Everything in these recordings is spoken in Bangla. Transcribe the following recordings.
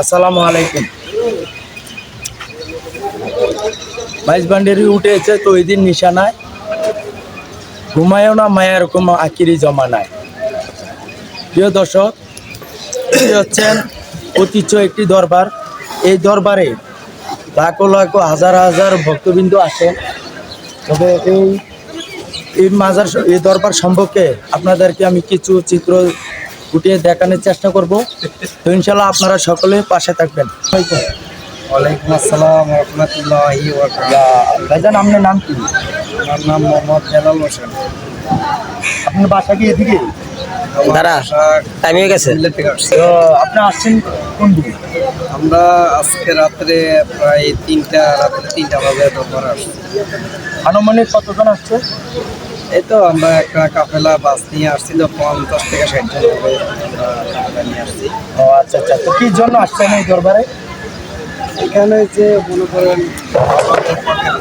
আসসালামু আলাইকুম। মাইজ বান্ডারি উঠেছে তো ওই দিন নিশানায়। ঘুমায়ও না মায়ের কোনো আকিরি জমানায় প্রিয় দর্শক হচ্ছেন ঐতিহ্য একটি দরবার। এই দরবারে লাখো লাখো, হাজার হাজার ভক্তবৃন্দ আসেন। তবে এই এই মাজার, এই দরবার সম্পর্কে আপনাদেরকে আমি কিছু চিত্র ফুটিয়ে দেখানোর চেষ্টা করব। তো ইনশাল্লাহ আপনারা সকলে পাশে থাকবেন। ওয়ালাইকুম আসসালাম রহমতুল্লাহি ভাইজান আপনার নাম কি? আমার নাম মোহাম্মদ জালাল হোসেন। আপনার বাসা কি এদিকে? দাঁড়া টাইম হয়ে গেছে। তো আপনি আসছেন কোন দিকে? আমরা আজকে রাত্রে প্রায় তিনটা রাত্রে তিনটা বাজে দরবার আসছি। আনুমানিক কতজন আসছে? এই তো আমরা একটা কাফেলা বাস নিয়ে আসছি তো পঞ্চাশ থেকে ষাট জন হবে নিয়ে আসছি। ও আচ্ছা আচ্ছা। তো কি জন্য আসছেন এই দরবারে? এখানে যে মনে করেন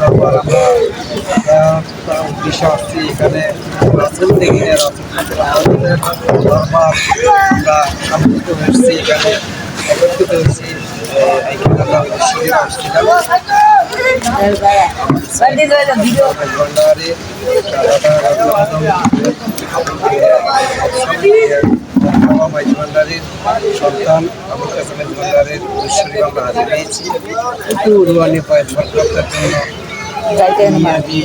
আমরা আসছি এখানে রাসুল দেখে দরবার আমরা সম্মিলিত হয়েছি এখানে। একত্রিত হয়েছি ভান্ডারের সন্তান আবুল কাসেমের ভান্ডারের উদ্দেশ্যে আমরা হাজির হয়েছি একটু রুয়ানি পায়ের সরকারের জন্য করছি।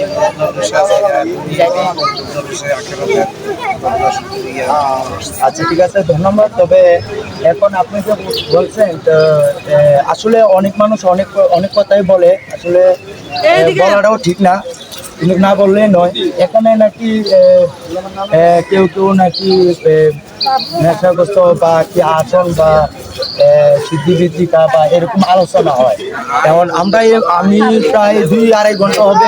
আচ্ছা ঠিক আছে ধন্যবাদ। তবে এখন আপনি যে বলছেন তো আসলে অনেক মানুষ অনেক অনেক কথাই বলে। আসলে বলাটাও ঠিক না। কিন্তু না বললেই নয়। এখানে নাকি কেউ কেউ নাকি নেশাগ্রস্ত বা কি আসন বা বা এরকম আলোচনা হয়। যেমন আমরা আমি প্রায় দুই আড়াই ঘণ্টা হবে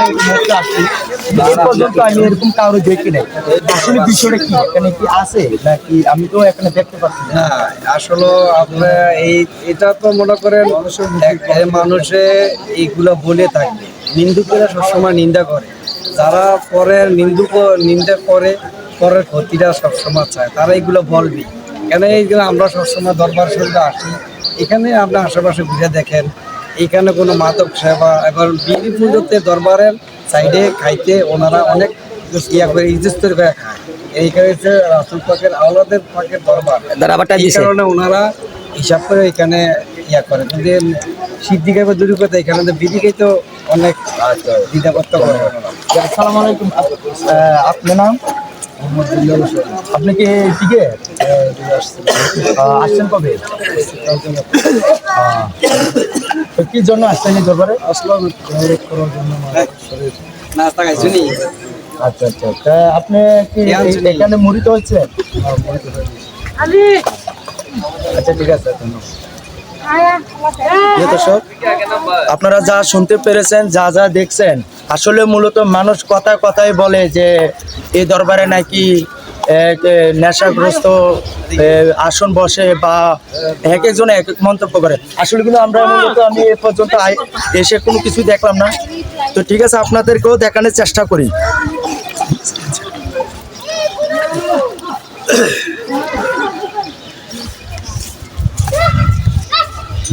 আসছি। পর্যন্ত আমি এরকম কারও দেখি নাই। আসলে বিষয়টা কি? এখানে কি আছে? নাকি আমি তো এখানে দেখতে পাচ্ছি না? আসলে আপনার এই, এটা তো মনে করেন মানুষে এইগুলো বলে থাকে। নিন্দুকেরা সবসময় নিন্দা করে। যারা পরের নিন্দুক, নিন্দা করে, পরের ক্ষতিটা সবসময় চায়। তারা এইগুলো বলবে কেন এইগুলো আমরা সবসময় দরবার শরীরে আসি এখানে আপনার আশেপাশে ঘুরে দেখেন এখানে কোনো মাদক সেবা এবং বিড়ি পুজোতে দরবারের সাইডে খাইতে ওনারা অনেক ইয়া করে ইজ্জত করে খায়। এইখানে হচ্ছে রাসুল পাকের আওলাদের পাকের দরবার আবার এই কারণে ওনারা হিসাব করে এখানে ইয়া করে। কিন্তু সিদ্দিকা বা দূরী কথা এখানে তো বিদিকে তো অনেক দ্বিধা করতে পারে আসসালামু আলাইকুম। আপনার নাম? আপনি কি আহ, আসছেন কবে? তো কি জন্য আসছেন এই দরবারে? আসলাম করার জন্য নাস্তা খাইছো আচ্ছা আচ্ছা। তা আপনি কি? এখানে মুড়িত হচ্ছে আচ্ছা ঠিক আছে ধন্যবাদ। আপনারা যা শুনতে পেরেছেন, যা যা দেখছেন, আসলে মূলত মানুষ কথা কথাই বলে যে এই দরবারে নাকি নেশাগ্রস্ত আসন বসে বা এক একজন এক এক মন্তব্য করে। আসলে কিন্তু আমরা মূলত আমি এ পর্যন্ত এসে কোনো কিছু দেখলাম না। তো ঠিক আছে, আপনাদেরকেও দেখানোর চেষ্টা করি।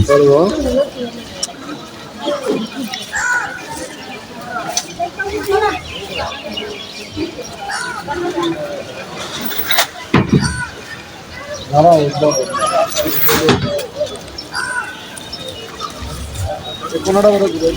করব। কোনোটা কথা বুঝে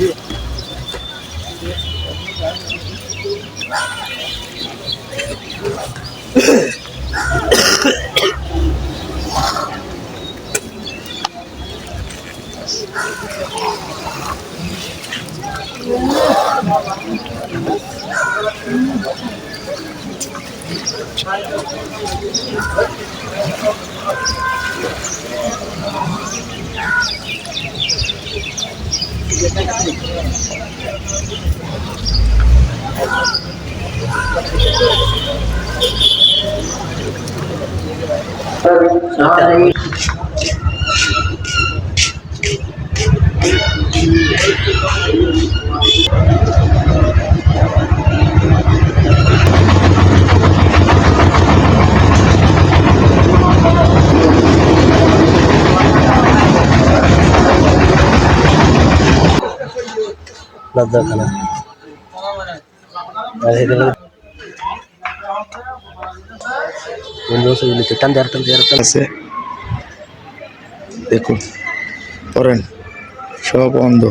Sorry. দেয়ার টান আছে। দেখুন করেন সব অন্ধ।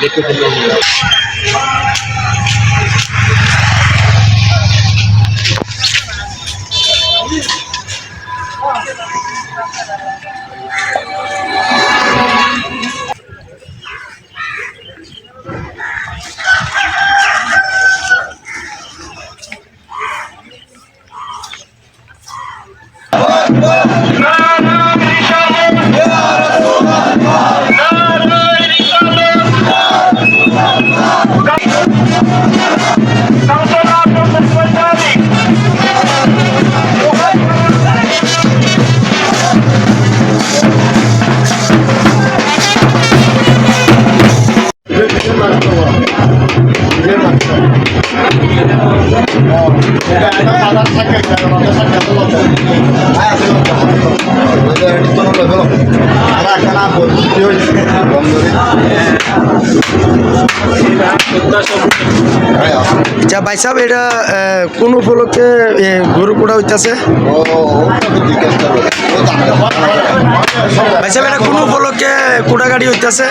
দেখতে আচ্ছা ভাই সাহেব, এটা কোন উপলক্ষে গরু পোড়া হইতেছে? ভাই সাহেব, এটা কোন উপলক্ষে কোড়া গাড়ি হইতেছে?